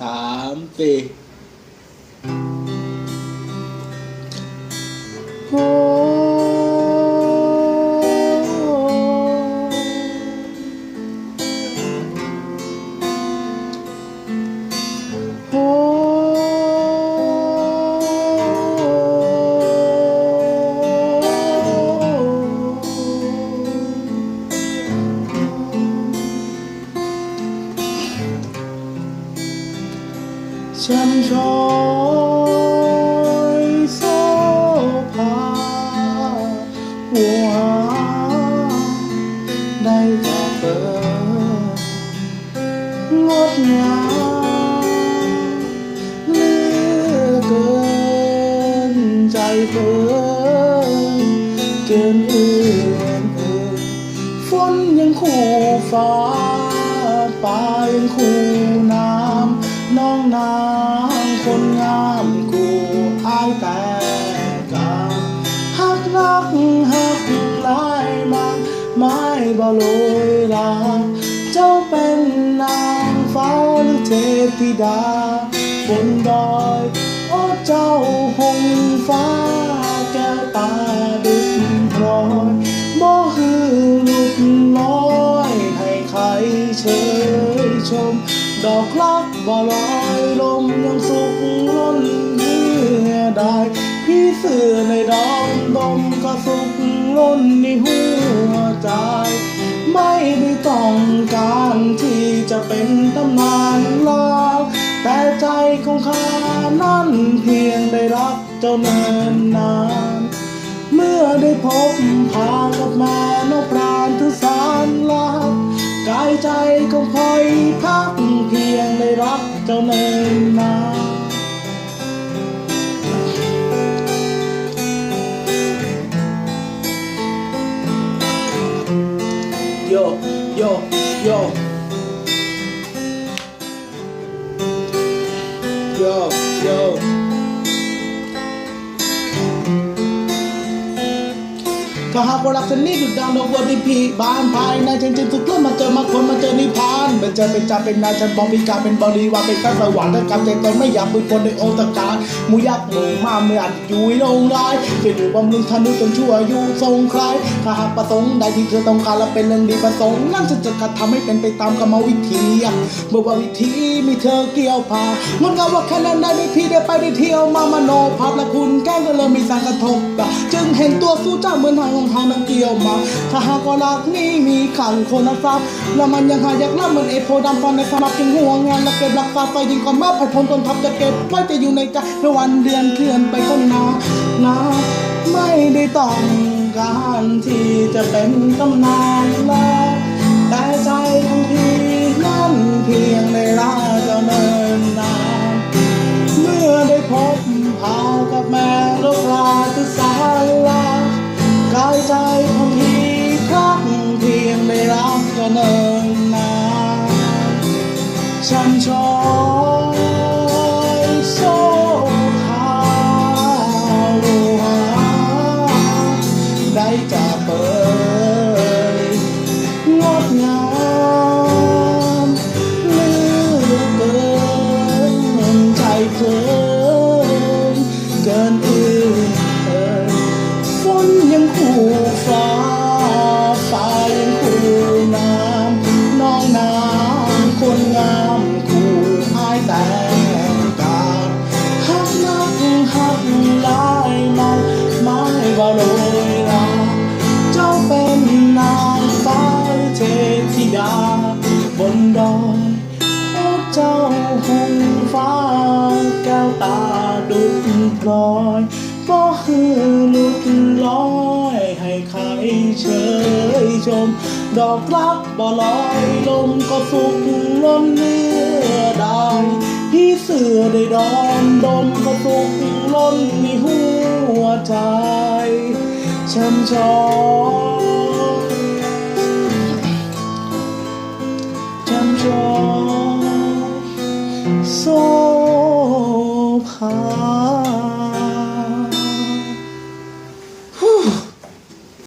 สามสี่ ฉันชอยโซภาหัวได้จากเธองดงามเลือเกินใจเธอเกินเอื้อนเอ่ยฝนยังคู่ฟ้าป่ายังคู่น้ำ นางคนงามกูอายแต่กาหักรักหักลายมาไม่บ่โลยลาเจ้าเป็นนางฟ้าหรือเทพธิดาบนดอยโอ้เจ้าหงฟ้าแก้วตาดุจพลอยบ่ฮือลุดลอยให้ใครเชยชม ดอกรักบ่ลอย สือในดอมดมก็สุกล้นในหัวใจ ไม่ได้ต้องการที่จะเป็นตำนานลาแต่ใจของข้านั้นเพียงได้รักเจ้าเนินนาน เมื่อได้พบพากับแม่นกปราณทุสารลากายใจของพลอยพักเพียงได้รักเจ้าเนิน โยโยโยโยโยถ้าหากว่ารักฉันนี่ดุดดังดอกบัวที่พี่บานภายในฉันจึงถูกลื่อนมาเจอมาคนมาเจอนิพพานเป็นเจอเป็นจ่าเป็นนายฉันบอกมีการเป็นบริวารเป็นข้าสวรรค์ถ้ากำใจตนไม่อยากเป็นคนในโอตการ มูยักษ์มูมาเมื่ออันอยู่ในโรงร้ายช่วยดูบำรุงทนุจนชั่วอายุทรงใครถ้าหากประสงค์ใดที่เธอต้องการและเป็นเรื่องดีประสงค์นั่นฉันจะกระทำให้เป็นไปตามกรรมวิธีเมื่อว่าวิธีมีเธอเกี่ยวพางดงามว่าแค่นั้นได้ไม่พี่ได้ไปได้เที่ยวมามโนภาพและคุณแก้ก็เลยมีสารกระทบจึงเห็นตัวสู้เจ้าเหมือนทางของทางนั้นเกี่ยวมา ถ้าหากว่ารักนี้มีขังคนทรัพย์แล้วมันยังหายากล่ำเหมือนเอโพดำฟันในสมับจึงห่วงงานและเก็บรักษาไฟยิ่งกว่ามาผัดพลตนทับจะเก็บไว้แต่อยู่ในใจเมื่อวัันเดือนเคลื่อนไปก็นานนาไม่ได้ต้องการที่จะเป็นตำนานแล้ว แต่ใจของพี่นั้นเพียงได้รักจ้าเนินนานเมื่อได้พบพากับแม่ลูกลาที่สาลากายใจของพี่ครั้งเพียงได้รักก็เนินนานฉันชอย ฝนยังคู่ฟ้าฟ้ายังคู่น้ำน้องน้ำคนงามคู่อายแต่กาหักนักหักลายมาไม่ว่าโรยราเจ้าเป็นนางฟ้าเทธิดาบนดอยโอ้เจ้าหงฟ้าแก้วตา ปล่อยก็คือหลุดลอยให้ใครเชยชม ดอกรักบ่ลอยลมก็สุขล้นเนื้อได้พี่เสือได้ดอมดมก็สุขล้นในหัวใจช้ำชองช้ำชองโซภา